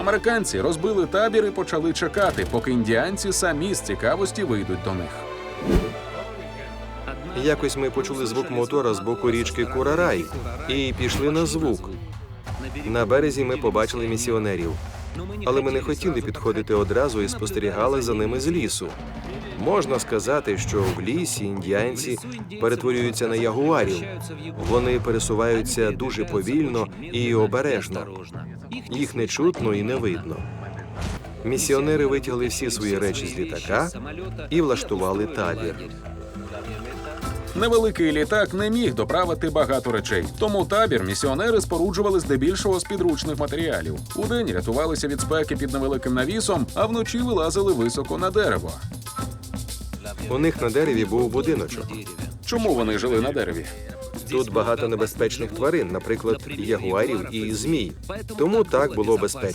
Американці розбили табір і почали чекати, поки індіанці самі з цікавості вийдуть до них. Якось ми почули звук мотора з боку річки Курарай і пішли на звук. На березі ми побачили місіонерів, але ми не хотіли підходити одразу і спостерігали за ними з лісу. Можна сказати, що в лісі індіанці перетворюються на ягуарів. Вони пересуваються дуже повільно і обережно. Їх не чутно і не видно. Місіонери витягли всі свої речі з літака і влаштували табір. Невеликий літак не міг доправити багато речей, тому табір місіонери споруджували здебільшого з підручних матеріалів. Удень рятувалися від спеки під невеликим навісом, а вночі вилазили високо на дерево. У них на дереві був будиночок. Чому вони жили на дереві? Тут багато небезпечних тварин, наприклад, ягуарів і змій. Тому так було безпечно.